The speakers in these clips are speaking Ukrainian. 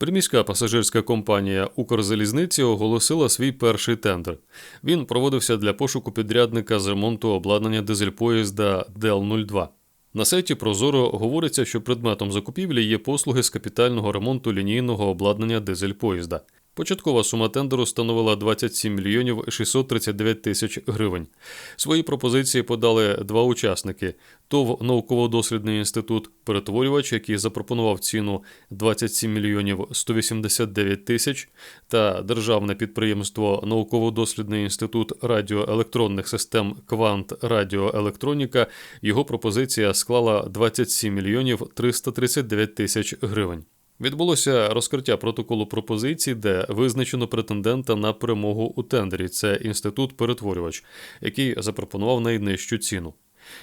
Приміська пасажирська компанія Укрзалізниці оголосила свій перший тендер. Він проводився для пошуку підрядника з ремонту обладнання дизель-поїзда ДЕЛ-02. На сайті Прозоро говориться, що предметом закупівлі є послуги з капітального ремонту лінійного обладнання дизель-поїзда. Початкова сума тендеру становила 27 мільйонів 639 тисяч гривень. Свої пропозиції подали два учасники: ТОВ науково-дослідний інститут перетворювач, який запропонував ціну 27 мільйонів 189 тисяч, та державне підприємство Науково-дослідний інститут радіоелектронних систем Квант Радіоелектроніка. Його пропозиція склала 27 мільйонів 339 тисяч гривень. Відбулося розкриття протоколу пропозицій, де визначено претендента на перемогу у тендері. Це інститут перетворювач, який запропонував найнижчу ціну.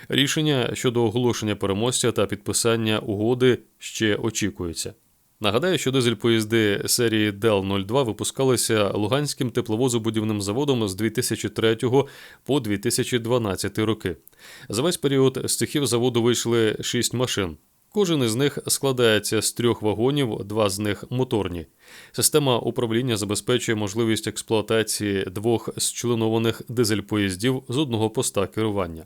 Рішення щодо оголошення переможця та підписання угоди ще очікується. Нагадаю, що дизель-поїзди серії ДЕЛ-02 випускалися Луганським тепловозобудівним заводом з 2003 по 2012 роки. За весь період з цехів заводу вийшли 6 машин. Кожен із них складається з трьох вагонів, два з них моторні. Система управління забезпечує можливість експлуатації двох зчленованих дизель-поїздів з одного поста керування.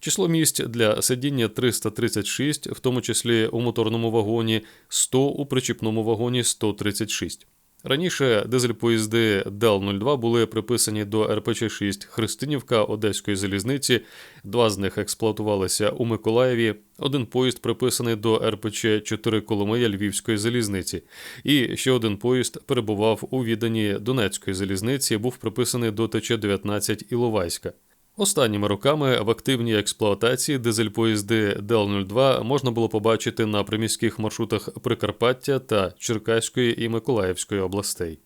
Число місць для сидіння 336, в тому числі у моторному вагоні, 100 у причіпному вагоні 136. Раніше дизель-поїзди ДЕЛ-02 були приписані до РПЧ-6 Христинівка Одеської залізниці. Два з них експлуатувалися у Миколаєві. Один поїзд приписаний до РПЧ-4 Коломия Львівської залізниці. І ще один поїзд перебував у відданні Донецької залізниці, був приписаний до ТЧ-19 Іловайська. Останніми роками в активній експлуатації дизель-поїзди ДЕЛ-02 можна було побачити на приміських маршрутах Прикарпаття та Черкаської і Миколаївської областей.